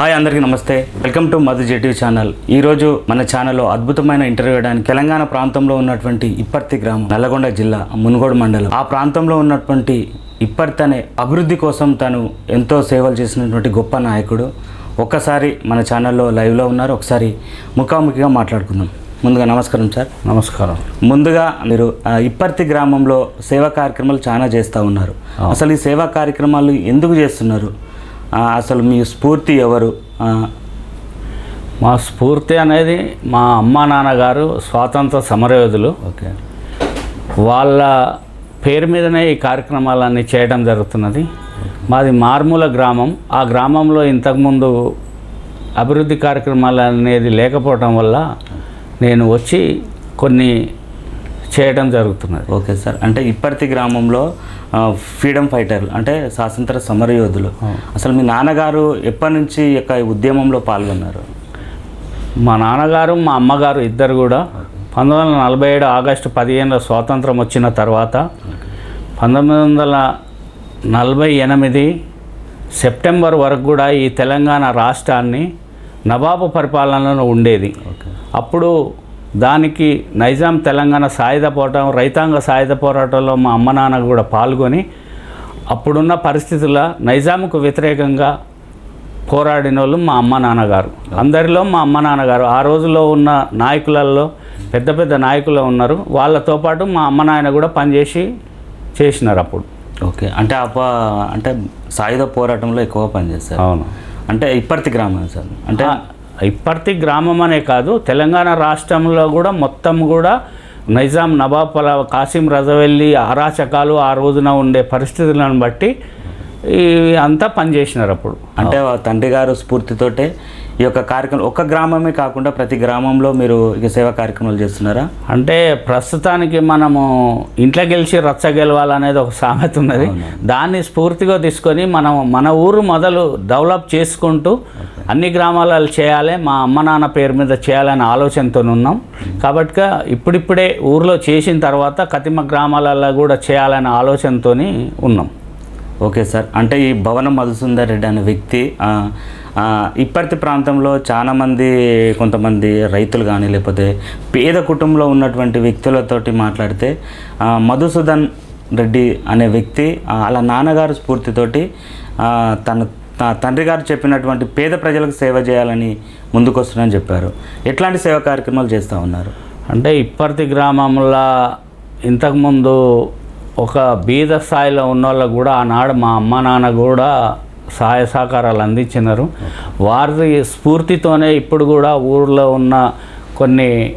Hi అందరికీ నమస్తే. Welcome to Madhu జెటివ్ ఛానల్. ఈరోజు మన ఛానల్లో అద్భుతమైన ఇంటర్వ్యూ ఇవ్వడానికి తెలంగాణ ప్రాంతంలో ఉన్నటువంటి ఇప్పర్తి గ్రామం నల్లగొండ జిల్లా మునుగోడు మండలం. ఆ ప్రాంతంలో ఉన్నటువంటి ఇప్పర్తి అనే అభివృద్ధి కోసం తను ఎంతో సేవలు చేసినటువంటి గొప్ప నాయకుడు. ఒక్కసారి మన ఛానల్లో లైవ్లో ఉన్నారు. ఒకసారి ముఖాముఖిగా మాట్లాడుకుందాం. ముందుగా నమస్కారం సార్. నమస్కారం. ముందుగా మీరు ఇప్పర్తి గ్రామంలో సేవా కార్యక్రమాలు చాలా చేస్తూ ఉన్నారు. అసలు ఈ సేవా కార్యక్రమాలు ఎందుకు చేస్తున్నారు? అసలు మీ స్ఫూర్తి ఎవరు? మా స్ఫూర్తి అనేది మా అమ్మా నాన్నగారు స్వాతంత్ర సమరయోధులు. ఓకే. వాళ్ళ పేరు మీదనే ఈ కార్యక్రమాలన్నీ చేయడం జరుగుతున్నది. మాది మారుమూల గ్రామం. ఆ గ్రామంలో ఇంతకుముందు అభివృద్ధి కార్యక్రమాలు అనేది లేకపోవటం వల్ల నేను వచ్చి కొన్ని చేయడం జరుగుతున్నది. Okay sir. అంటే ఇప్పర్తి గ్రామంలో ఫ్రీడమ్ ఫైటర్ అంటే స్వాతంత్ర సమరయోధులు అసలు మీ నాన్నగారు ఎప్పటి నుంచి యొక్క ఉద్యమంలో పాల్గొన్నారు? మా నాన్నగారు మా అమ్మగారు ఇద్దరు కూడా పంతొమ్మిది వందల నలభై ఏడు ఆగస్టు పదిహేనులో స్వాతంత్రం వచ్చిన తర్వాత పంతొమ్మిది వందల నలభై ఎనిమిది సెప్టెంబర్ వరకు కూడా ఈ తెలంగాణ రాష్ట్రాన్ని నవాబు పరిపాలనలో ఉండేది. అప్పుడు దానికి నైజాం తెలంగాణ సాయుధ పోరాటం రైతాంగ సాయుధ పోరాటంలో మా అమ్మ నాన్న కూడా పాల్గొని అప్పుడున్న పరిస్థితుల నైజాంకు వ్యతిరేకంగా పోరాడిన వాళ్ళు మా అమ్మ నాన్నగారు. అందరిలో మా అమ్మ నాన్నగారు. ఆ రోజుల్లో ఉన్న నాయకులలో పెద్ద పెద్ద నాయకులు ఉన్నారు. వాళ్ళతో పాటు మా అమ్మ నాయన కూడా పనిచేసి చేసినారు అప్పుడు. ఓకే. అంటే అప్ప అంటే సాయుధ పోరాటంలో ఎక్కువ పనిచేస్తారు అవును. అంటే ఇప్పర్తి గ్రామం సార్. అంటే ఇప్పటి గ్రామం అనే కాదు తెలంగాణ రాష్ట్రంలో కూడా మొత్తం కూడా నైజాం నవాబ్ కాసిం రజవెల్లి అరాచకాలు ఆ రోజున ఉండే పరిస్థితులను బట్టి అంతా పనిచేసినారు అప్పుడు. అంటే తండ్రి గారు స్ఫూర్తితోటే ఈ యొక్క కార్యక్రమం ఒక గ్రామమే కాకుండా ప్రతి గ్రామంలో మీరు ఇక సేవా కార్యక్రమాలు చేస్తున్నారా? అంటే ప్రస్తుతానికి మనము ఇంట్లో గెలిచి రచ్చ గెలవాలనేది ఒక సామెత ఉన్నది. దాన్ని స్ఫూర్తిగా తీసుకొని మనం మన ఊరు మొదలు డెవలప్ చేసుకుంటూ అన్ని గ్రామాలలో చేయాలి మా అమ్మ నాన్న పేరు మీద చేయాలనే ఆలోచనతో ఉన్నాం. కాబట్టి ఇప్పుడిప్పుడే ఊర్లో చేసిన తర్వాత కతిమ గ్రామాలలో కూడా చేయాలనే ఆలోచనతో ఉన్నాం. Okay sir. అంటే ఈ భవనం మధుసుందర్ రెడ్డి అనే వ్యక్తి ఇప్పటి ప్రాంతంలో చాలామంది కొంతమంది రైతులు కానీ లేకపోతే పేద కుటుంబంలో ఉన్నటువంటి వ్యక్తులతోటి మాట్లాడితే మధుసూదన్ రెడ్డి అనే వ్యక్తి అలా వాళ్ళ నాన్నగారు స్ఫూర్తితోటి తన తండ్రి గారు చెప్పినటువంటి పేద ప్రజలకు సేవ చేయాలని ముందుకొస్తున్నాని చెప్పారు. ఎట్లాంటి సేవా కార్యక్రమాలు చేస్తూ ఉన్నారు? అంటే ఇప్పటి గ్రామంలో ఇంతకుముందు ఒక బీద స్థాయిలో ఉన్న వాళ్ళకు కూడా ఆనాడు మా అమ్మ నాన్న కూడా సహాయ సహకారాలు అందించినారు. వారి స్ఫూర్తితోనే ఇప్పుడు కూడా ఊర్లో ఉన్న కొన్ని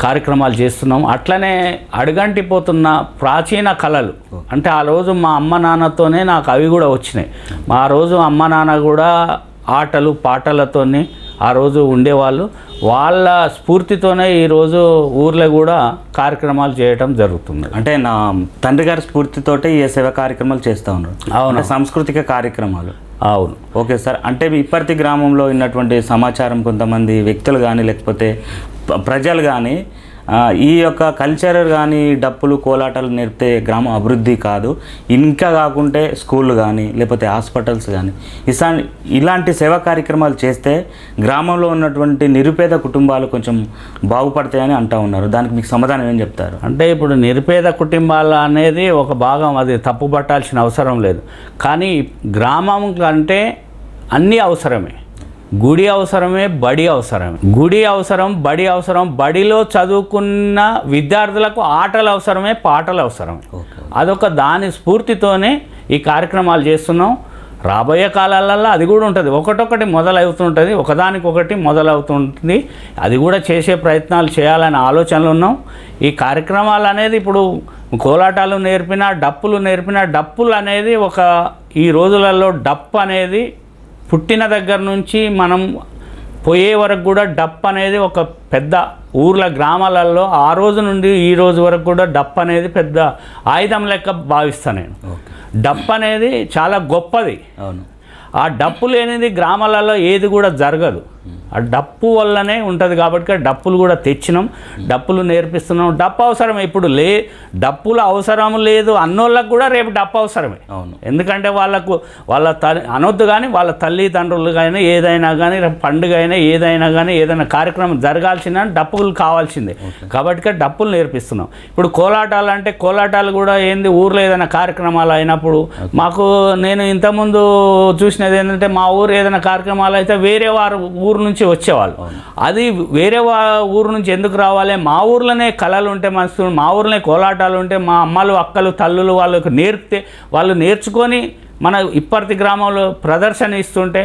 కార్యక్రమాలు చేస్తున్నాం. అట్లనే అడుగంటిపోతున్న ప్రాచీన కళలు. అంటే ఆ రోజు మా అమ్మ నాన్నతోనే నాకు అవి కూడా వచ్చినాయి. ఆ రోజు అమ్మ నాన్న కూడా ఆటలు పాటలతోని ఆ రోజు ఉండేవాళ్ళు. వాళ్ళ స్ఫూర్తితోనే ఈరోజు ఊర్లో కూడా కార్యక్రమాలు చేయటం జరుగుతుంది. అంటే నా తండ్రి గారి స్ఫూర్తితోటే ఈ సేవా కార్యక్రమాలు చేస్తూ ఉన్నారు. అవును. సాంస్కృతిక కార్యక్రమాలు. అవును. Okay sir. అంటే ఇప్పటి గ్రామంలో ఉన్నటువంటి సమాచారం కొంతమంది వ్యక్తులు కానీ లేకపోతే ప్రజలు కానీ ఈ యొక్క కల్చర్ కానీ డప్పులు కోలాటాలు నేర్పితే గ్రామం అభివృద్ధి కాదు. ఇంకా కాకుంటే స్కూళ్ళు కానీ లేకపోతే హాస్పిటల్స్ కానీ ఇసా ఇలాంటి సేవా కార్యక్రమాలు చేస్తే గ్రామంలో ఉన్నటువంటి నిరుపేద కుటుంబాలు కొంచెం బాగుపడతాయని అంటూ ఉన్నారు. దానికి మీకు సమాధానం ఏం చెప్తారు? అంటే ఇప్పుడు నిరుపేద కుటుంబాలు అనేది ఒక భాగం. అది తప్పు పట్టాల్సిన అవసరం లేదు. కానీ గ్రామం కంటే అన్నీ అవసరమే. గుడి అవసరమే బడి అవసరమే. గుడి అవసరం బడి అవసరం బడిలో చదువుకున్న విద్యార్థులకు ఆటలు అవసరమే పాటలు అవసరమే. ఓకే. అదొక దాని స్ఫూర్తితోనే ఈ కార్యక్రమాలు చేస్తున్నాం. రాబోయే కాలాలలో అది కూడా ఉంటుంది. ఒకటొకటి మొదలవుతుంటుంది ఒకదానికొకటి మొదలవుతుంటుంది. అది కూడా చేసే ప్రయత్నాలు చేయాలనే ఆలోచనలు ఉన్నాం. ఈ కార్యక్రమాలు అనేది ఇప్పుడు కోలాటాలు నేర్పిన డప్పులు నేర్పిన డప్పులు అనేది ఒక ఈ రోజులలో డప్పు అనేది పుట్టిన దగ్గర నుంచి మనం పోయే వరకు కూడా డప్ అనేది ఒక పెద్ద ఊర్ల గ్రామాలలో ఆ రోజు నుండి ఈ రోజు వరకు కూడా డప్ అనేది పెద్ద ఆయుధం లెక్క భావిస్తాను నేను. డప్ అనేది చాలా గొప్పది. అవును. ఆ డప్పు లేనిది గ్రామాలలో ఏది కూడా జరగదు. ఆ డప్పు వల్లనే ఉంటుంది కాబట్టి డప్పులు కూడా తెచ్చినాం. డప్పులు నేర్పిస్తున్నాం. డప్పు అవసరం ఇప్పుడు లే డప్పులు అవసరం లేదు అన్నోళ్ళకు కూడా రేపు డప్పు అవసరమే. అవును. ఎందుకంటే వాళ్ళకు వాళ్ళ తల్లి అనొద్దు కానీ వాళ్ళ తల్లిదండ్రులు కానీ ఏదైనా కానీ పండుగ అయినా ఏదైనా కానీ ఏదైనా కార్యక్రమం జరగాల్సిన డప్పులు కావాల్సిందే. కాబట్టి డప్పులు నేర్పిస్తున్నాం. ఇప్పుడు కోలాటాలు అంటే కోలాటాలు కూడా ఏంది? ఊర్లో ఏదైనా కార్యక్రమాలు అయినప్పుడు మాకు నేను ఇంతకుముందు చూసినది ఏంటంటే మా ఊరు ఏదైనా కార్యక్రమాలు అయితే వేరే వారు ఊరు నుంచి వచ్చేవాళ్ళు. అది వేరే వా ఊరు నుంచి ఎందుకు రావాలి? మా ఊర్లోనే కళలు ఉంటే మనసు మా ఊర్లోనే కోలాటాలు ఉంటే మా అమ్మలు అక్కలు తల్లులు వాళ్ళకు నేర్పితే వాళ్ళు నేర్చుకొని మన ఇప్పటి గ్రామంలో ప్రదర్శన ఇస్తుంటే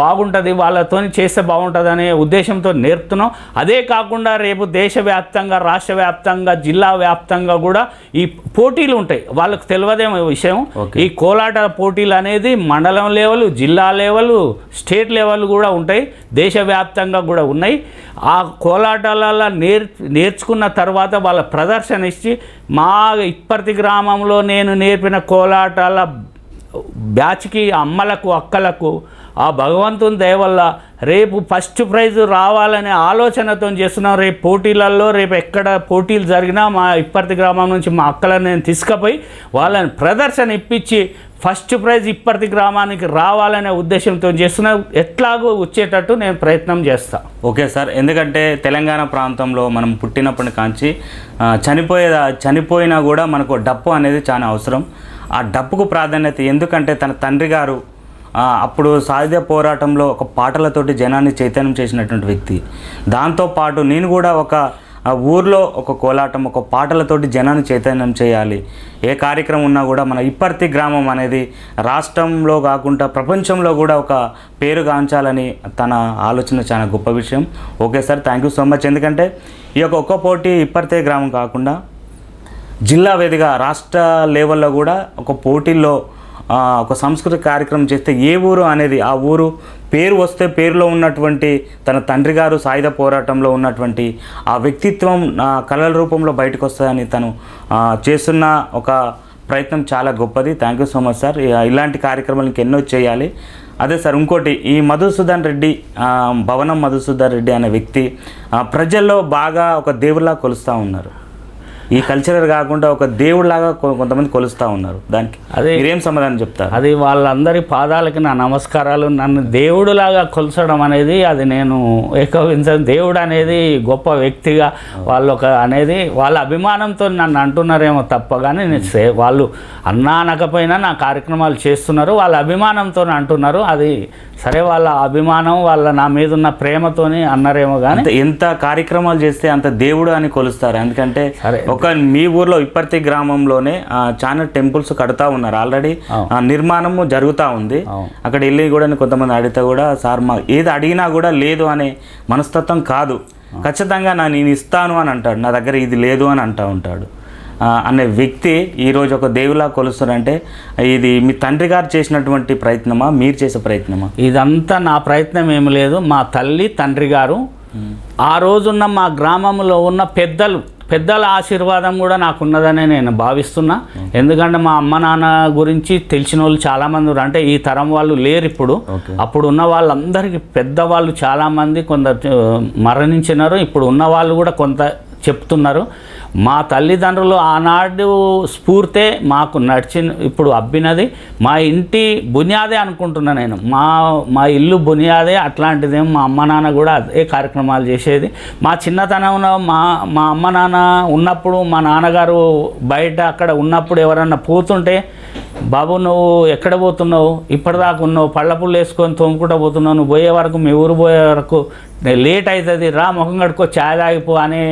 బాగుంటుంది వాళ్ళతో చేస్తే బాగుంటుంది అనే ఉద్దేశంతో నేర్పుతున్నాం. అదే కాకుండా రేపు దేశవ్యాప్తంగా రాష్ట్ర వ్యాప్తంగా జిల్లా వ్యాప్తంగా కూడా ఈ పోటీలు ఉంటాయి. వాళ్ళకు తెలియదేమో ఈ విషయం. ఈ కోలాట పోటీలు అనేది మండలం లెవెల్ జిల్లా లెవెల్ స్టేట్ లెవెల్ కూడా ఉంటాయి. దేశవ్యాప్తంగా కూడా ఉన్నాయి. ఆ కోలాటాల నేర్ నేర్చుకున్న తర్వాత వాళ్ళ ప్రదర్శన ఇచ్చి మా ఇప్పటి గ్రామంలో నేను నేర్పిన కోలాటాల బ్యాచ్కి అమ్మలకు అక్కలకు ఆ భగవంతుని దయ వల్ల రేపు ఫస్ట్ ప్రైజ్ రావాలనే ఆలోచనతో చేస్తున్నాం. రేపు పోటీలలో రేపు ఎక్కడ పోటీలు జరిగినా మా ఇప్పటి గ్రామం నుంచి మా అక్కలను నేను తీసుకుపోయి వాళ్ళని ప్రదర్శన ఇప్పించి ఫస్ట్ ప్రైజ్ ఇప్పటి గ్రామానికి రావాలనే ఉద్దేశంతో చేస్తున్నా. ఎట్లాగో వచ్చేటట్టు నేను ప్రయత్నం చేస్తాను ఓకే సార్. ఎందుకంటే తెలంగాణ ప్రాంతంలో మనం పుట్టినప్పటి కాంచి చనిపోయే చనిపోయినా కూడా మనకు డప్పు అనేది చాలా అవసరం. ఆ డప్పుకు ప్రాధాన్యత ఎందుకంటే తన తండ్రి గారు అప్పుడు సాయుధ పోరాటంలో ఒక పాటలతోటి జనాన్ని చైతన్యం చేసినటువంటి వ్యక్తి. దాంతోపాటు నేను కూడా ఒక ఊర్లో ఒక కోలాటం ఒక పాటలతోటి జనాన్ని చైతన్యం చేయాలి. ఏ కార్యక్రమం ఉన్నా కూడా మన ఇప్పర్తి గ్రామం అనేది రాష్ట్రంలో కాకుండా ప్రపంచంలో కూడా ఒక పేరు గాంచాలని తన ఆలోచన చాలా గొప్ప విషయం. Okay sir thank you so much. ఎందుకంటే ఈ యొక్క ఒక్క పోటీ ఇప్పర్తే గ్రామం కాకుండా జిల్లా వేదిగా రాష్ట్ర లెవెల్లో కూడా ఒక పోటీల్లో ఒక సాంస్కృతిక కార్యక్రమం చేస్తే ఏ ఊరు అనేది ఆ ఊరు పేరు వస్తే పేరులో ఉన్నటువంటి తన తండ్రి గారు సాయుధ పోరాటంలో ఉన్నటువంటి ఆ వ్యక్తిత్వం కళల రూపంలో బయటకు వస్తుందని తను చేస్తున్న ఒక ప్రయత్నం చాలా గొప్పది. Thank you so much sir ఇలాంటి కార్యక్రమాలు ఇంకెన్నో చేయాలి. అదే సార్ ఇంకోటి ఈ మధుసూదన్ రెడ్డి భవనం మధుసూదన్ రెడ్డి అనే వ్యక్తి ప్రజల్లో బాగా ఒక దేవుళ్ళగా కొలుస్తూ ఉన్నారు. ఈ కల్చరల్ కాకుండా ఒక దేవుడిలాగా కొంతమంది కొలుస్తూ ఉన్నారు. దానికి అదే- మీరేం సమాధానం చెప్తారు? అది వాళ్ళందరి పాదాలకి నా నమస్కారాలు నన్ను దేవుడులాగా కొలచడం అనేది అది నేను ఏకవించను దేవుడు అనేది గొప్ప వ్యక్తిగా వాళ్ళు ఒక అనేది వాళ్ళ అభిమానంతో నన్ను అంటున్నారేమో తప్ప కానీ నేను సే వాళ్ళు అన్నా అనకపోయినా నా కార్యక్రమాలు చేస్తున్నారు. వాళ్ళ అభిమానంతో అంటున్నారు. అది సరే వాళ్ళ అభిమానం వాళ్ళ నా మీద ఉన్న ప్రేమతోని అన్నారేమో కానీ ఎంత కార్యక్రమాలు చేస్తే అంత దేవుడు అని కొలుస్తారు. ఎందుకంటే సరే. ఒక మీ ఊర్లో ఇప్పర్తి గ్రామంలోనే చాలా టెంపుల్స్ కడతా ఉన్నారు. ఆల్రెడీ. నిర్మాణము జరుగుతూ ఉంది. అక్కడ వెళ్ళి కూడా కొంతమంది అడిగితే కూడా సార్ మా ఏది అడిగినా కూడా లేదు అనే మనస్తత్వం కాదు. ఖచ్చితంగా నా నేను ఇస్తాను అని అంటాడు. నా దగ్గర ఇది లేదు అని అంటూ ఉంటాడు. అనే వ్యక్తి ఈరోజు ఒక దేవులా కొలుస్తారంటే ఇది మీ తండ్రి గారు చేసినటువంటి ప్రయత్నమా? మీరు చేసే ప్రయత్నమా? ఇదంతా నా ప్రయత్నం ఏమి లేదు. మా తల్లి తండ్రి గారు ఆ రోజున్న మా గ్రామంలో ఉన్న పెద్దలు పెద్దల ఆశీర్వాదం కూడా నాకున్నదనే నేను భావిస్తున్నా. ఎందుకంటే మా అమ్మ నాన్న గురించి తెలిసిన వాళ్ళు చాలామంది ఉన్నారు. అంటే ఈ తరం వాళ్ళు లేరు ఇప్పుడు. అప్పుడు ఉన్న వాళ్ళందరికీ పెద్దవాళ్ళు చాలామంది కొందరు మరణించినారు. ఇప్పుడు ఉన్న వాళ్ళు కూడా కొంత చెప్తున్నారు. మా తల్లిదండ్రులు ఆనాడు స్ఫూర్తే మాకు నడిచిన ఇప్పుడు అబ్బినది. మా ఇంటి బునియాదే అనుకుంటున్నా నేను. మా మా ఇల్లు బునియాదే అట్లాంటిదేం మా అమ్మ నాన్న కూడా అదే కార్యక్రమాలు చేసేది. మా చిన్నతనంలో మా మా అమ్మ నాన్న ఉన్నప్పుడు మా నాన్నగారు బయట అక్కడ ఉన్నప్పుడు ఎవరన్నా పోతుంటే బాబు నువ్వు ఎక్కడ పోతున్నావు? ఇప్పటిదాకా ఉన్నావు. పళ్ళ పుళ్ళు వేసుకొని తోముకుంటూ పోతున్నావు. నువ్వు పోయే వరకు మీ ఊరు పోయే వరకు లేట్ అవుతుంది. రా ముఖం కడుక్కో ఛాయ్ తాగిపో అనే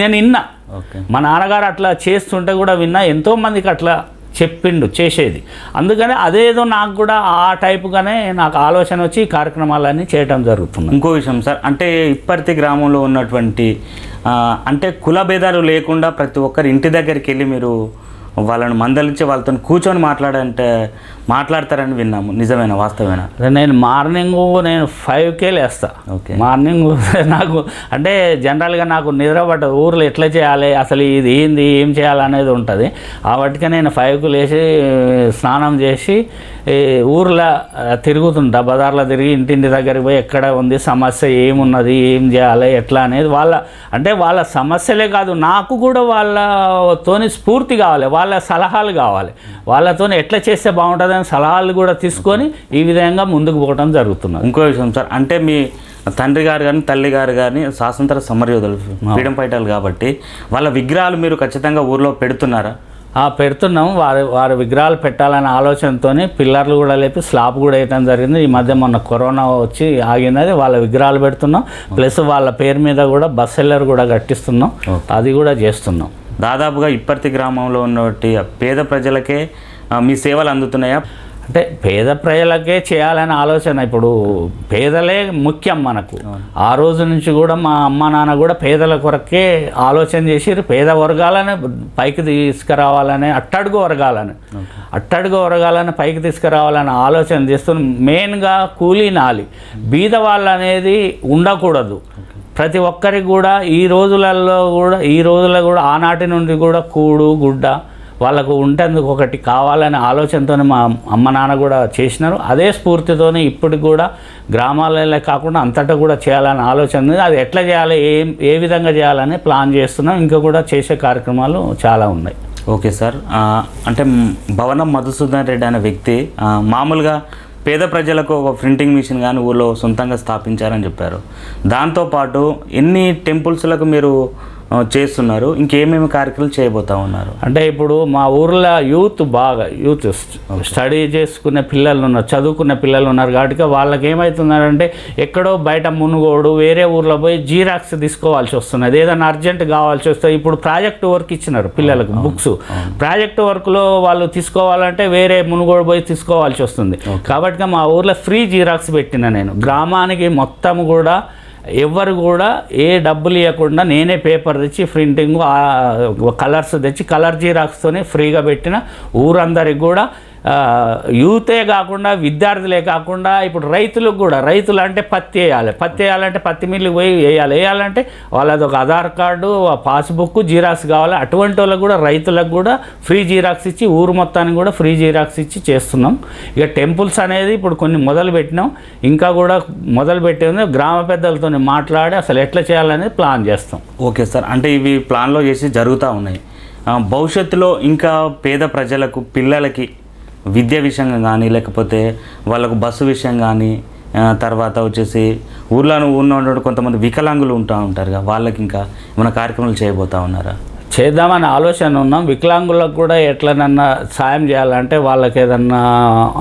నేను విన్నా. ఓకే. మా నాన్నగారు అట్లా చేస్తుంటే కూడా విన్నా. ఎంతో మందికి అట్లా చెప్పిండు చేసేది. అందుకని అదేదో నాకు కూడా ఆ టైపుగానే నాకు ఆలోచన వచ్చి ఈ కార్యక్రమాలన్నీ చేయటం జరుగుతుంది. ఇంకో విషయం సార్ అంటే ఇప్పర్తి గ్రామంలో ఉన్నటువంటి అంటే కుల భేదాలు లేకుండా ప్రతి ఒక్కరి ఇంటి దగ్గరికి వెళ్ళి మీరు వాళ్ళని మందలించి వాళ్ళతో కూర్చొని మాట్లాడంటే మాట్లాడతారని విన్నాము. నిజమేనా? వాస్తవేనా నేను మార్నింగ్ నేను ఫైవ్కే లేస్తా. ఓకే. మార్నింగ్ నాకు అంటే జనరల్గా నాకు నిద్ర పట్టదు. ఊర్లో ఎట్లా చేయాలి? అసలు ఇది ఏంది? ఏం చేయాలి అనేది ఉంటుంది. వాటికి నేను ఫైవ్కి లేచి స్నానం చేసి ఊర్లో తిరుగుతుంటా బజార్లో తిరిగి ఇంటింటి దగ్గరికి పోయి ఎక్కడ ఉంది సమస్య ఏమున్నది? ఏం చేయాలి? ఎట్లా అనేది వాళ్ళ అంటే వాళ్ళ సమస్యలే కాదు. నాకు కూడా వాళ్ళతోని స్ఫూర్తి కావాలి. వాళ్ళ సలహాలు కావాలి. వాళ్ళతోని ఎట్లా చేస్తే బాగుంటుందని సలహాలు కూడా తీసుకొని ఈ విధంగా ముందుకు పోవడం జరుగుతున్నది. ఇంకో విషయం సార్ అంటే మీ తండ్రి గారు కానీ తల్లి గారు కానీ స్వాతంత్ర సమరయోధులు ఫ్రీడమ్ ఫైటర్లు కాబట్టి వాళ్ళ విగ్రహాలు మీరు ఖచ్చితంగా ఊర్లో పెడుతున్నారా? ఆ, పెడుతున్నాం. వారి వారి విగ్రహాలు పెట్టాలనే ఆలోచనతోనే పిల్లర్లు కూడా లేపి స్లాబ్ కూడా వేయటం జరిగింది. ఈ మధ్య మొన్న కరోనా వచ్చి ఆగినది వాళ్ళ విగ్రహాలు పెడుతున్నాం. ప్లస్ వాళ్ళ పేరు మీద కూడా బస్ సెల్లర్ కూడా కట్టిస్తున్నాం. అది కూడా చేస్తున్నాం. దాదాపుగా ఇప్పటి గ్రామంలో ఉన్నటువంటి పేద ప్రజలకే మీ సేవలు అందుతున్నాయా? అంటే పేద ప్రజలకే చేయాలనే ఆలోచన ఇప్పుడు పేదలే ముఖ్యం మనకు. ఆ రోజు నుంచి కూడా మా అమ్మ నాన్న కూడా పేదల కొరకే ఆలోచన చేసి పేద వర్గాలను పైకి తీసుకురావాలని అట్టడుగు వర్గాలను. అట్టడుగు వర్గాలను పైకి తీసుకురావాలని ఆలోచన చేస్తూ మెయిన్గా కూలీ నాలి. బీద వాళ్ళు అనేది ఉండకూడదు ప్రతి ఒక్కరికి కూడా ఈ రోజులలో కూడా ఈ రోజుల్లో కూడా ఆనాటి నుండి కూడా కూడు గుడ్డ వాళ్ళకు ఉండేందుకు ఒకటి కావాలనే ఆలోచనతోనే మా అమ్మ నాన్న కూడా చేసినారు. అదే స్ఫూర్తితోనే ఇప్పటికి కూడా గ్రామాలలో కాకుండా అంతటా కూడా చేయాలనే ఆలోచన ఉంది. అది ఎట్లా చేయాలి ఏ ఏ విధంగా చేయాలని ప్లాన్ చేస్తున్నాం. ఇంకా కూడా చేసే కార్యక్రమాలు చాలా ఉన్నాయి. Okay sir. అంటే భవనం మధుసూదన్ రెడ్డి అనే వ్యక్తి మామూలుగా పేద ప్రజలకు ఒక ప్రింటింగ్ మిషన్ కానీ ఊళ్ళో సొంతంగా స్థాపించారని చెప్పారు. దాంతోపాటు ఎన్ని టెంపుల్స్లకు మీరు చేస్తున్నారు. ఇంకేమేమి కార్యక్రమాలు చేయబోతా ఉన్నారు? అంటే ఇప్పుడు మా ఊర్లో యూత్ బాగా యూత్ స్టడీ చేసుకునే పిల్లలు ఉన్నారు చదువుకునే పిల్లలు ఉన్నారు కాబట్టి వాళ్ళకి ఏమవుతున్నారంటే ఎక్కడో బయట మునుగోడు వేరే ఊర్లో పోయి జీరాక్స్ తీసుకోవాల్సి వస్తున్నది. ఏదైనా అర్జెంట్ కావాల్సి వస్తే ఇప్పుడు ప్రాజెక్ట్ వర్క్ ఇచ్చినారు పిల్లలకు బుక్స్ ప్రాజెక్ట్ వర్క్లో వాళ్ళు తీసుకోవాలంటే వేరే మునుగోడు పోయి తీసుకోవాల్సి వస్తుంది. కాబట్టి మా ఊర్లో ఫ్రీ జీరాక్స్ పెట్టిన నేను. గ్రామానికి మొత్తం కూడా ఎవరు కూడా ఏ డబ్బులు ఇవ్వకుండా నేనే పేపర్ తెచ్చి ప్రింటింగ్ కలర్స్ తెచ్చి కలర్ జీరాక్స్తోనే ఫ్రీగా పెట్టిన ఊరందరికి కూడా యూతే కాకుండా విద్యార్థులే కాకుండా ఇప్పుడు రైతులకు కూడా రైతులు అంటే పత్తి వేయాలి. పత్తి వేయాలంటే పత్తి మిల్లుకి పోయి వేయాలి. వేయాలంటే వాళ్ళది ఒక ఆధార్ కార్డు పాస్బుక్ జీరాక్స్ కావాలి. అటువంటి వాళ్ళకు కూడా రైతులకు కూడా ఫ్రీ జీరాక్స్ ఇచ్చి ఊరు మొత్తానికి కూడా ఫ్రీ జీరాక్స్ ఇచ్చి చేస్తున్నాం. ఇక టెంపుల్స్ అనేది ఇప్పుడు కొన్ని మొదలు పెట్టినాం. ఇంకా కూడా మొదలు పెట్టేది గ్రామ పెద్దలతో మాట్లాడి అసలు ఎట్లా చేయాలనేది ప్లాన్ చేస్తాం. Okay sir. అంటే ఇవి ప్లాన్లో చేసి జరుగుతూ ఉన్నాయి. భవిష్యత్తులో ఇంకా పేద ప్రజలకు పిల్లలకి విద్య విషయంగా కానీ లేకపోతే వాళ్ళకు బస్సు విషయం కానీ తర్వాత వచ్చేసి ఊర్లో ఊర్లో ఉన్న కొంతమంది వికలాంగులు ఉంటా ఉంటారు కదా వాళ్ళకి ఇంకా ఏమైనా కార్యక్రమాలు చేయబోతా ఉన్నారా? చేద్దామని ఆలోచన ఉన్నాం. వికలాంగులకు కూడా ఎట్లనన్నా సాయం చేయాలంటే వాళ్ళకి ఏదన్నా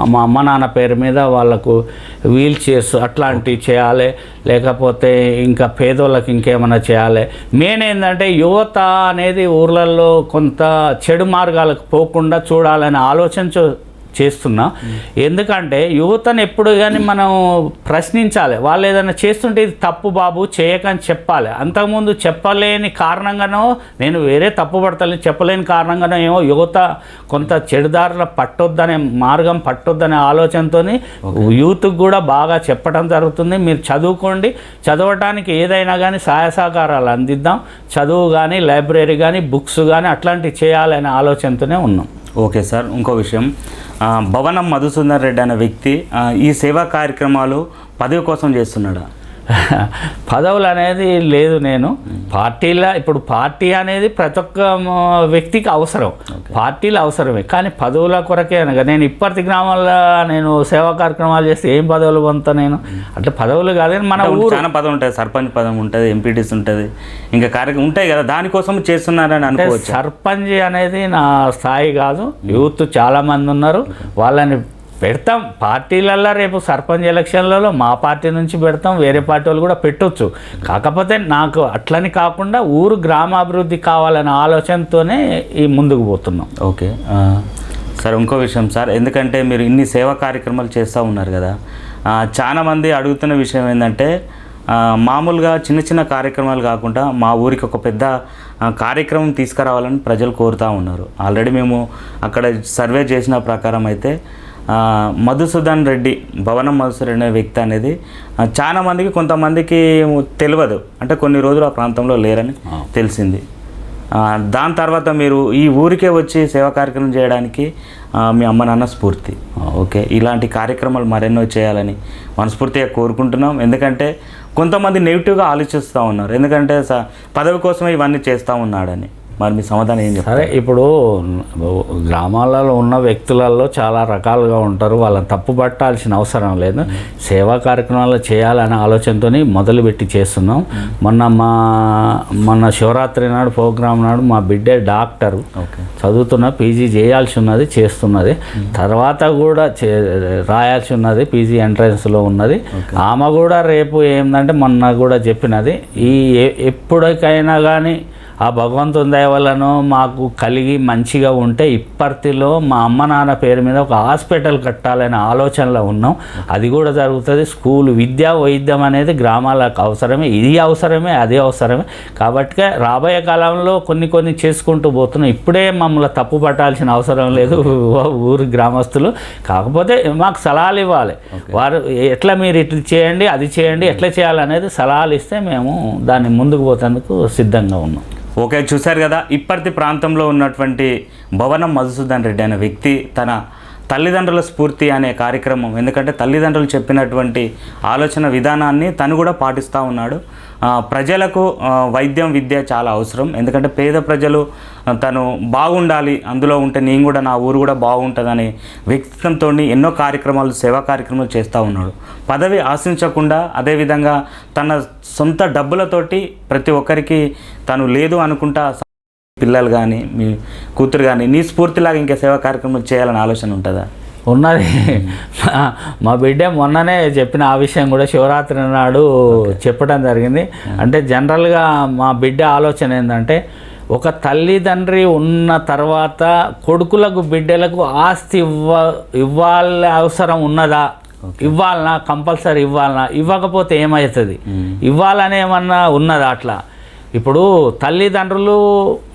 మా అమ్మ నాన్న పేరు మీద వాళ్ళకు వీల్ చైర్స్ అట్లాంటివి చేయాలి. లేకపోతే ఇంకా పేదోళ్ళకి ఇంకేమైనా చేయాలి. మెయిన్ ఏంటంటే యువత అనేది ఊర్లలో కొంత చెడు మార్గాలకు పోకుండా చూడాలనే ఆలోచన చూ- చేస్తున్నా. ఎందుకంటే యువతను ఎప్పుడు కానీ మనం ప్రశ్నించాలి. వాళ్ళు ఏదైనా చేస్తుంటే ఇది తప్పు బాబు చేయకని చెప్పాలి. అంతకుముందు చెప్పలేని కారణంగానో నేను వేరే తప్పు పడతలేని చెప్పలేని కారణంగానో ఏమో యువత కొంత చెడుదారుల పట్టొద్దనే మార్గం పట్టొద్దనే ఆలోచనతో యూత్కి కూడా బాగా చెప్పడం జరుగుతుంది. మీరు చదువుకోండి. చదవటానికి ఏదైనా కానీ సహాయ సహకారాలు అందిద్దాం. చదువు కానీ లైబ్రరీ కానీ బుక్స్ కానీ అట్లాంటివి చేయాలనే ఆలోచనతోనే ఉన్నాం. ఓకే సార్ ఇంకో విషయం. భవనం మధుసూదన్ రెడ్డి అనే వ్యక్తి ఈ సేవా కార్యక్రమాలు పదవి కోసం చేస్తున్నాడా? పదవులు అనేది లేదు నేను. పార్టీల ఇప్పుడు పార్టీ అనేది ప్రతి ఒక్క వ్యక్తికి అవసరం. పార్టీలు అవసరమే. కానీ పదవుల కొరకే అనగా నేను ఇప్పటి గ్రామాల్లో నేను సేవా కార్యక్రమాలు చేస్తే ఏం పదవులు పొందుతా నేను? అంటే పదవులు కాదు కానీ మన ఊరు. చాలా పదం ఉంటుంది సర్పంచ్ పదం ఉంటుంది ఎంపీటీస్ ఉంటుంది. ఇంకా కార్యక్రమం ఉంటాయి కదా దానికోసం చేస్తున్నారని అంటే అనుకోవచ్చు? సర్పంచ్ అనేది నా స్థాయి కాదు. యూత్ చాలా మంది ఉన్నారు. వాళ్ళని పెడతాం. పార్టీలల్లో రేపు సర్పంచ్ ఎలక్షన్లలో మా పార్టీ నుంచి పెడతాం వేరే పార్టీ వాళ్ళు కూడా పెట్టొచ్చు. కాకపోతే నాకు అట్లని కాకుండా ఊరు గ్రామాభివృద్ధి కావాలనే ఆలోచనతోనే ఈ ముందుకు పోతున్నాం. ఓకే. సార్ ఇంకో విషయం సార్. ఎందుకంటే మీరు ఇన్ని సేవా కార్యక్రమాలు చేస్తూ ఉన్నారు కదా. చాలామంది అడుగుతున్న విషయం ఏంటంటే మామూలుగా చిన్న చిన్న కార్యక్రమాలు కాకుండా మా ఊరికి ఒక పెద్ద కార్యక్రమం తీసుకురావాలని ప్రజలు కోరుతూ ఉన్నారు. ఆల్రెడీ మేము అక్కడ సర్వే చేసిన ప్రకారం అయితే మధుసూదన్ రెడ్డి భవనం మధుసూదన్ అనే వ్యక్తి అనేది ఆ, చాలా మందికి కొంతమందికి తెలియదు. అంటే కొన్ని రోజులు ఆ ప్రాంతంలో లేరని తెలిసింది. దాని తర్వాత మీరు ఈ ఊరికే వచ్చి సేవా కార్యక్రమం చేయడానికి మీ అమ్మ నాన్న స్ఫూర్తి. ఓకే? ఇలాంటి కార్యక్రమాలు మరెన్నో చేయాలని మనస్ఫూర్తిగా కోరుకుంటున్నాం. ఎందుకంటే కొంతమంది నెగిటివ్గా ఆలోచిస్తూ ఉన్నారు. ఎందుకంటే స- పదవి కోసమే ఇవన్నీ చేస్తూ ఉన్నాడని. మరి మీ సమాధానం ఏం సరే ఇప్పుడు గ్రామాలలో ఉన్న వ్యక్తులలో చాలా రకాలుగా ఉంటారు. వాళ్ళని తప్పు పట్టాల్సిన అవసరం లేదు. సేవా కార్యక్రమాలు చేయాలనే ఆలోచనతో మొదలుపెట్టి చేస్తున్నాం. మొన్న మా మొన్న శివరాత్రి నాడు ప్రోగ్రాం నాడు మా బిడ్డే డాక్టరు. ఓకే. చదువుతున్న పీజీ చేయాల్సి ఉన్నది చేస్తున్నది. తర్వాత కూడా చే రాయాల్సి ఉన్నది పీజీ ఎంట్రన్స్లో ఉన్నది. ఆమె కూడా రేపు ఏంటంటే మొన్న కూడా చెప్పినది. ఈ ఎప్పటికైనా కానీ ఆ భగవంతుని దయ వలన మాకు కలిగి మంచిగా ఉంటే ఇప్పటిలో మా అమ్మ నాన్న పేరు మీద ఒక హాస్పిటల్ కట్టాలనే ఆలోచనలో ఉన్నాం. అది కూడా జరుగుతుంది. స్కూల్ విద్య వైద్యం అనేది గ్రామాలకు అవసరమే. ఇది అవసరమే అది అవసరమే. కాబట్టి రాబోయే కాలంలో కొన్ని కొన్ని చేసుకుంటూ పోతున్నాం. ఇప్పుడే మమ్మల్ని తప్పు పట్టాల్సిన అవసరం లేదు ఊరి గ్రామస్తులు. కాకపోతే మాకు సలహాలు ఇవ్వాలి. వారు ఎట్లా మీరు ఇట్లా చేయండి అది చేయండి ఎట్లా చేయాలనేది సలహాలు ఇస్తే మేము దాన్ని ముందుకు పోతేందుకు సిద్ధంగా ఉన్నాం. ఓకే చూశారు కదా ఇప్పటి ప్రాంతంలో ఉన్నటువంటి భవనం మధుసూదన్ రెడ్డి అనే వ్యక్తి తన తల్లిదండ్రుల స్ఫూర్తి అనే కార్యక్రమం. ఎందుకంటే తల్లిదండ్రులు చెప్పినటువంటి ఆలోచన విధానాన్ని తను కూడా పాటిస్తూ ఉన్నాడు. ప్రజలకు వైద్యం విద్య చాలా అవసరం. ఎందుకంటే పేద ప్రజలు తను బాగుండాలి అందులో ఉంటే నేను కూడా నా ఊరు కూడా బాగుంటుందనే వ్యక్తిత్వంతో ఎన్నో కార్యక్రమాలు సేవా కార్యక్రమాలు చేస్తూ ఉన్నాడు. పదవి ఆశించకుండా అదేవిధంగా తన సొంత డబ్బులతోటి ప్రతి ఒక్కరికి తను లేదు అనుకుంటా పిల్లలు కానీ మీ కూతురు కానీ నీ స్ఫూర్తిలాగా ఇంకా సేవా కార్యక్రమాలు చేయాలని ఆలోచన ఉంటుందా? ఉన్నది. మా- బిడ్డ మొన్ననే చెప్పిన ఆ విషయం కూడా శివరాత్రి నాడు చెప్పడం జరిగింది. అంటే జనరల్గా మా బిడ్డ ఆలోచన ఏంటంటే ఒక తల్లిదండ్రి ఉన్న తర్వాత కొడుకులకు బిడ్డలకు ఆస్తి ఇవ్వ ఇవ్వాల అవసరం ఉన్నదా? ఇవ్వాలనా? కంపల్సరీ ఇవ్వాలనా? ఇవ్వకపోతే ఏమవుతుంది? ఇవ్వాలని ఏమన్నా ఉన్నదా అట్లా? ఇప్పుడు తల్లిదండ్రులు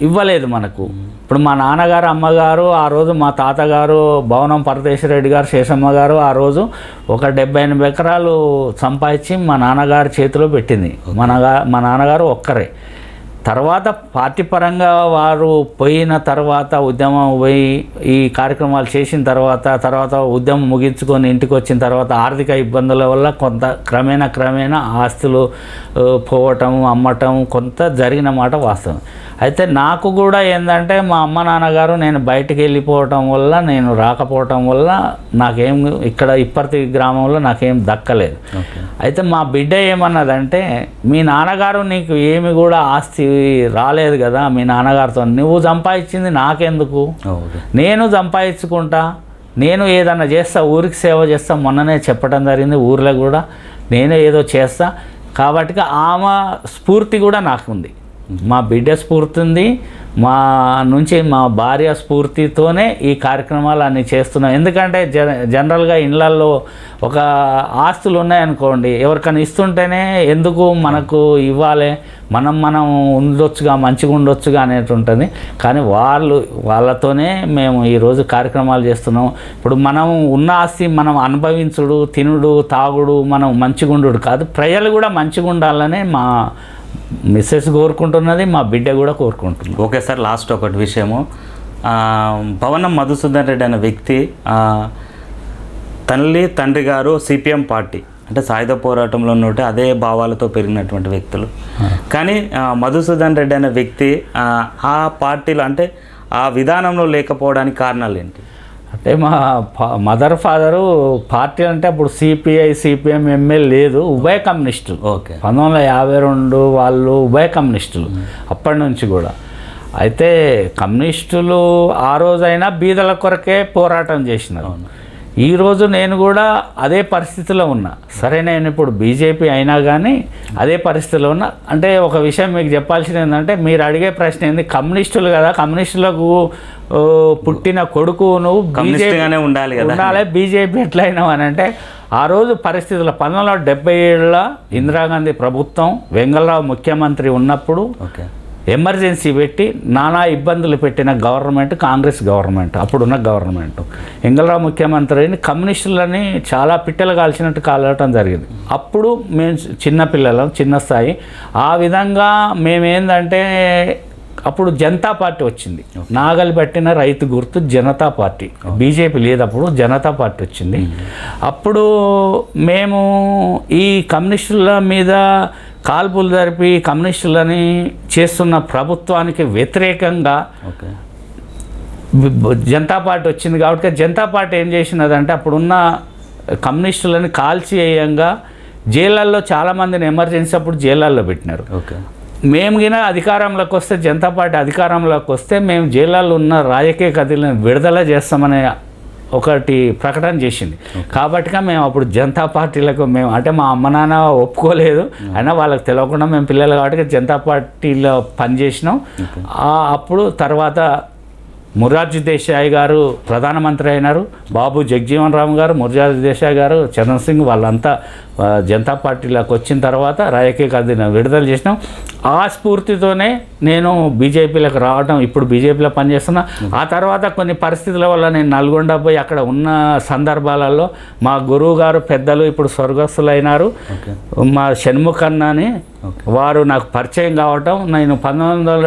ఇవ్వలేదు మనకు. ఇప్పుడు మా నాన్నగారు అమ్మగారు ఆ రోజు మా తాతగారు భవనం పరదేశ్వరరెడ్డి గారు శేషమ్మ గారు ఆ రోజు ఒక డెబ్బై ఎనిమిది ఎకరాలు సంపాదించి మా నాన్నగారి చేతిలో పెట్టింది. మన మా నాన్నగారు ఒక్కరే. తర్వాత పార్టీ పరంగా వారు పోయిన తర్వాత ఉద్యమం పోయి ఈ కార్యక్రమాలు చేసిన తర్వాత తర్వాత ఉద్యమం ముగించుకొని ఇంటికి వచ్చిన తర్వాత ఆర్థిక ఇబ్బందుల వల్ల కొంత క్రమేణా క్రమేణా ఆస్తులు పోవటం అమ్మటం కొంత జరిగిన మాట వాస్తవం. అయితే నాకు కూడా ఏంటంటే మా అమ్మ నాన్నగారు నేను బయటికి వెళ్ళిపోవటం వల్ల నేను రాకపోవటం వల్ల నాకేం ఇక్కడ ఇప్పటి గ్రామంలో నాకేం దక్కలేదు. అయితే మా బిడ్డ ఏమన్నదంటే మీ నాన్నగారు నీకు ఏమి కూడా ఆస్తి రాలేదు కదా మీ నాన్నగారితో నువ్వు సంపాదించింది నాకెందుకు? నేను సంపాదించుకుంటా నేను ఏదన్నా చేస్తా ఊరికి సేవ చేస్తా మొన్ననే చెప్పడం జరిగింది ఊర్లో కూడా నేను ఏదో చేస్తా. కాబట్టి ఆమె స్ఫూర్తి కూడా నాకు ఉంది మా బిడ్డ స్ఫూర్తి ఉంది మా నుంచి మా భార్య స్ఫూర్తితోనే ఈ కార్యక్రమాలు అన్ని చేస్తున్నాం. ఎందుకంటే జన జనరల్గా ఇళ్ళల్లో ఒక ఆస్తులు ఉన్నాయనుకోండి ఎవరికైనా ఇస్తుంటేనే ఎందుకు మనకు ఇవ్వాలి మనం మనం ఉండొచ్చుగా మంచిగా ఉండొచ్చుగా అనేటు ఉంటుంది. కానీ వాళ్ళు వాళ్ళతోనే మేము ఈరోజు కార్యక్రమాలు చేస్తున్నాం. ఇప్పుడు మనం ఉన్న ఆస్తి మనం అనుభవించుడు తినుడు తాగుడు మనం మంచిగా ఉండు కాదు ప్రజలు కూడా మంచిగా ఉండాలనే మా మిస్సెస్ కోరుకుంటున్నది మా బిడ్డ కూడా కోరుకుంటున్నది ఓకే సార్ లాస్ట్ ఒకటి విషయము. భవనం మధుసూదన్ రెడ్డి అనే వ్యక్తి తల్లి తండ్రి గారు సిపిఎం పార్టీ అంటే సాయుధ పోరాటంలో ఉన్నట్టు అదే భావాలతో పెరిగినటువంటి వ్యక్తులు. కానీ మధుసూదన్ రెడ్డి అనే వ్యక్తి ఆ, పార్టీలో అంటే ఆ విధానంలో లేకపోవడానికి కారణాలు ఏంటి? మా మదర్ ఫాదరు పార్టీ అంటే అప్పుడు సిపిఐ సిపిఎం ఎంఎల్ లేదు ఉభయ కమ్యూనిస్టులు. ఓకే. పంతొమ్మిది వందల యాభై రెండు వాళ్ళు ఉభయ కమ్యూనిస్టులు అప్పటి నుంచి కూడా. అయితే కమ్యూనిస్టులు ఆ రోజైనా బీదల కొరకే పోరాటం చేసినారు. ఈ రోజు నేను కూడా అదే పరిస్థితిలో ఉన్నా. సరే నేను ఇప్పుడు బీజేపీ అయినా కానీ అదే పరిస్థితిలో ఉన్నా. అంటే ఒక విషయం మీకు చెప్పాల్సింది ఏంటంటే మీరు అడిగే ప్రశ్న ఏంది? కమ్యూనిస్టులు కదా కమ్యూనిస్టులకు పుట్టిన కొడుకు నువ్వు కమ్యూనిస్ట్గానే ఉండాలి కదా. ఉండాలి బీజేపీ ఎట్లయినా అని అంటే ఆ రోజు పరిస్థితుల పంతొమ్మిది వందల డెబ్బై ఏళ్ళ ఇందిరాగాంధీ ప్రభుత్వం వెంగళరావు ముఖ్యమంత్రి ఉన్నప్పుడు ఓకే. ఎమర్జెన్సీ పెట్టి నానా ఇబ్బందులు పెట్టిన గవర్నమెంట్ కాంగ్రెస్ గవర్నమెంట్ అప్పుడున్న గవర్నమెంట్. ఇంగళారా ముఖ్యమంత్రి అయిన కమ్యూనిస్టులని చాలా పిట్టలు కాల్చినట్టు కాలటం జరిగింది. అప్పుడు మేము చిన్నపిల్లలం చిన్న స్థాయి. ఆ విధంగా మేమేందంటే అప్పుడు జనతా పార్టీ వచ్చింది. నాగలి పట్టిన రైతు గుర్తు జనతా పార్టీ. బీజేపీ లేదప్పుడు జనతా పార్టీ వచ్చింది. అప్పుడు మేము ఈ కమ్యూనిస్టుల మీద కాల్పులు జరిపి కమ్యూనిస్టులని చేస్తున్న ప్రభుత్వానికి వ్యతిరేకంగా జనతా పార్టీ వచ్చింది కాబట్టి జనతా పార్టీ ఏం చేసినదంటే అప్పుడున్న కమ్యూనిస్టులని కాల్చివేయంగా జైళ్ళల్లో చాలామందిని ఎమర్జెన్సీ అప్పుడు జైళ్ళల్లో పెట్టినారు. ఓకే. మేము గిన అధికారంలోకి వస్తే జనతా పార్టీ అధికారంలోకి వస్తే మేము జైళ్ళల్లో ఉన్న రాజకీయ కథలను విడుదల చేస్తామనే ఒకటి ప్రకటన చేసింది. కాబట్టిగా మేము అప్పుడు జనతా పార్టీలకు మేము అంటే మా అమ్మ నాన్న ఒప్పుకోలేదు. అయినా వాళ్ళకి తెలియకుండా మేము పిల్లలు కాబట్టి జనతా పార్టీలో పనిచేసినాం. అప్పుడు తర్వాత మురార్జీ దేశాయ్ గారు ప్రధానమంత్రి అయినారు. బాబు జగజీవన్ రామ్ గారు మురార్జీ దేశాయ్ గారు చరణ్ సింగ్ వాళ్ళంతా జనతా పార్టీలోకి వచ్చిన తర్వాత రాజకీయ కథను విడుదల చేసినాం. ఆ స్ఫూర్తితోనే నేను బీజేపీలోకి రావడం ఇప్పుడు బీజేపీలో పనిచేస్తున్నా. ఆ తర్వాత కొన్ని పరిస్థితుల వల్ల నేను నల్గొండ పోయి అక్కడ ఉన్న సందర్భాలలో మా గురువు గారు పెద్దలు ఇప్పుడు స్వర్గస్థులైనారు. మా షణ్ముఖన్న అని వారు నాకు పరిచయం కావటం నేను పంతొమ్మిది వందల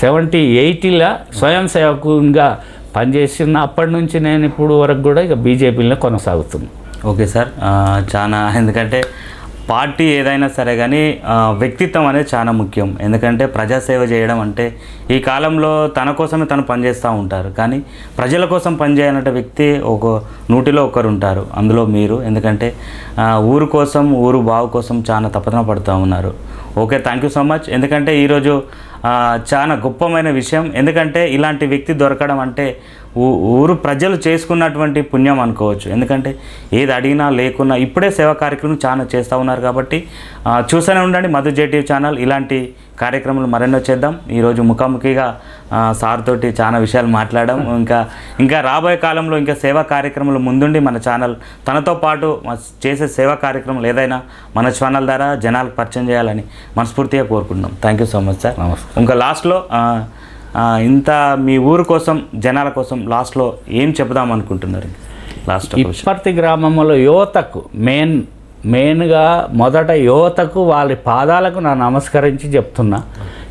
సెవెంటీ ఎయిటీలో స్వయం సేవకునిగా పనిచేసిన అప్పటి నుంచి నేను ఇప్పుడు వరకు కూడా ఇక బీజేపీలో కొనసాగుతుంది ఓకే సార్. చాలా ఎందుకంటే పార్టీ ఏదైనా సరే కానీ వ్యక్తిత్వం అనేది చాలా ముఖ్యం. ఎందుకంటే ప్రజాసేవ చేయడం అంటే ఈ కాలంలో తన కోసమే తను పనిచేస్తూ ఉంటారు. కానీ ప్రజల కోసం పనిచేయాలంటే వ్యక్తి ఒక నూటిలో ఒకరు ఉంటారు. అందులో మీరు. ఎందుకంటే ఊరు కోసం ఊరు బావు కోసం చాలా తపన పడుతూ ఉన్నారు. Okay thank you so much. ఎందుకంటే ఈరోజు చాలా గొప్పమైన విషయం. ఎందుకంటే ఇలాంటి వ్యక్తి దొరకడం అంటే ఊరు ప్రజలు చేసుకున్నటువంటి పుణ్యం అనుకోవచ్చు. ఎందుకంటే ఏది అడిగినా లేకున్నా ఇప్పుడే సేవా కార్యక్రమం చాలా చేస్తూ ఉన్నారు కాబట్టి చూస్తూనే ఉండండి మధు జేటీవ్ ఛానల్. ఇలాంటి కార్యక్రమాలు మరెన్నో చేద్దాం. ఈరోజు ముఖాముఖిగా సార్ తోటి చాలా విషయాలు మాట్లాడడం ఇంకా ఇంకా రాబోయే కాలంలో ఇంకా సేవా కార్యక్రమాలు ముందుండి మన ఛానల్. తనతో పాటు చేసే సేవా కార్యక్రమాలు ఏదైనా మన ఛానల్ ద్వారా జనాలకు పరిచయం చేయాలని మనస్ఫూర్తిగా కోరుకుంటున్నాం. Thank you so much sir. నమస్తే. ఇంకా లాస్ట్లో ఇంత మీ ఊరు కోసం జనాల కోసం లాస్ట్లో ఏం చెప్దాం అనుకుంటున్నారు? లాస్ట్ ఇప్పటి గ్రామంలో యువతకు మెయిన్ మెయిన్గా మొదట యువతకు వాళ్ళ పాదాలకు నా నమస్కరించి చెప్తున్నా.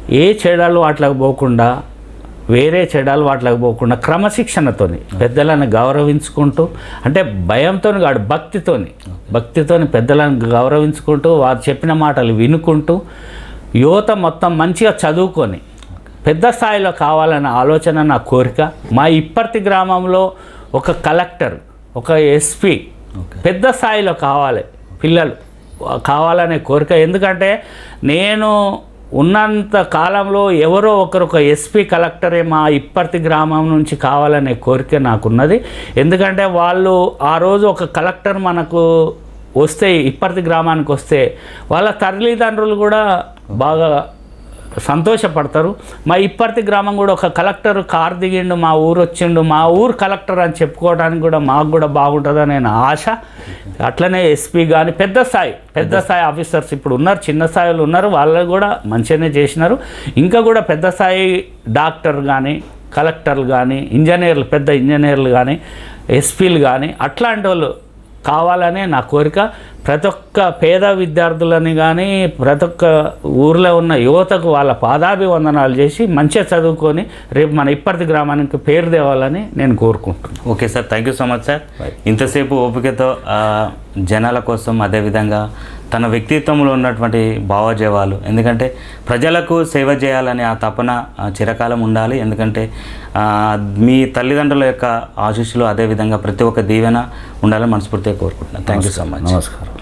ఏ చెడాలు వాటికి పోకుండా వేరే చెడాలు వాటికి పోకుండా క్రమశిక్షణతోని పెద్దలను గౌరవించుకుంటూ అంటే భయంతో కాదు భక్తితోని భక్తితోని పెద్దలను గౌరవించుకుంటూ వారు చెప్పిన మాటలు వినుకుంటూ యువత మొత్తం మంచిగా చదువుకొని పెద్ద స్థాయిలో కావాలన్న ఆలోచన నా కోరిక. మా ఇప్పటి గ్రామంలో ఒక కలెక్టర్ ఒక ఎస్పీ పెద్ద స్థాయిలో కావాలి పిల్లలు కావాలనే కోరిక. ఎందుకంటే నేను ఉన్నంత కాలంలో ఎవరో ఒకరు ఒక ఎస్పీ కలెక్టరే మా ఇప్పటి గ్రామం నుంచి కావాలనే కోరిక నాకున్నది. ఎందుకంటే వాళ్ళు ఆ రోజు ఒక కలెక్టర్ మనకు వస్తే ఇప్పటి గ్రామానికి వస్తే వాళ్ళ తల్లిదండ్రులు కూడా బాగా సంతోషపడతారు. మా ఇప్పటి గ్రామం కూడా ఒక కలెక్టర్ కార్ దిగిండు మా ఊరు వచ్చిండు. మా ఊరు కలెక్టర్ అని చెప్పుకోవడానికి కూడా మాకు కూడా బాగుంటుందని నేను ఆశ. అట్లనే ఎస్పీ కానీ పెద్ద స్థాయి పెద్ద స్థాయి ఆఫీసర్స్ ఇప్పుడు ఉన్నారు చిన్న స్థాయిలో ఉన్నారు. వాళ్ళు కూడా మంచిగానే చేసినారు. ఇంకా కూడా పెద్ద స్థాయి డాక్టర్ కానీ కలెక్టర్లు కానీ ఇంజనీర్లు పెద్ద ఇంజనీర్లు కానీ ఎస్పీలు కానీ అట్లాంటి వాళ్ళు కావాలనే నా కోరిక. ప్రతి ఒక్క పేద విద్యార్థులని కానీ ప్రతి ఒక్క ఊర్లో ఉన్న యువతకు వాళ్ళ పాదాభివందనాలు చేసి మంచిగా చదువుకొని రేపు మన ఇప్పటి గ్రామానికి పేరు తేవాలని నేను కోరుకుంటున్నాను okay sir thank you so much sir. ఇంతసేపు ఓపికతో జనాల కోసం అదేవిధంగా తన వ్యక్తిత్వంలో ఉన్నటువంటి భావజీవాలు ఎందుకంటే ప్రజలకు సేవ చేయాలనే ఆ తపన చిరకాలం ఉండాలి. ఎందుకంటే మీ తల్లిదండ్రుల యొక్క ఆశీస్సులు అదేవిధంగా ప్రతి ఒక్క దీవెన ఉండాలని మనస్ఫూర్తిగా కోరుకుంటున్నాను థ్యాంక్ యూ సో మచ్. నమస్కారం.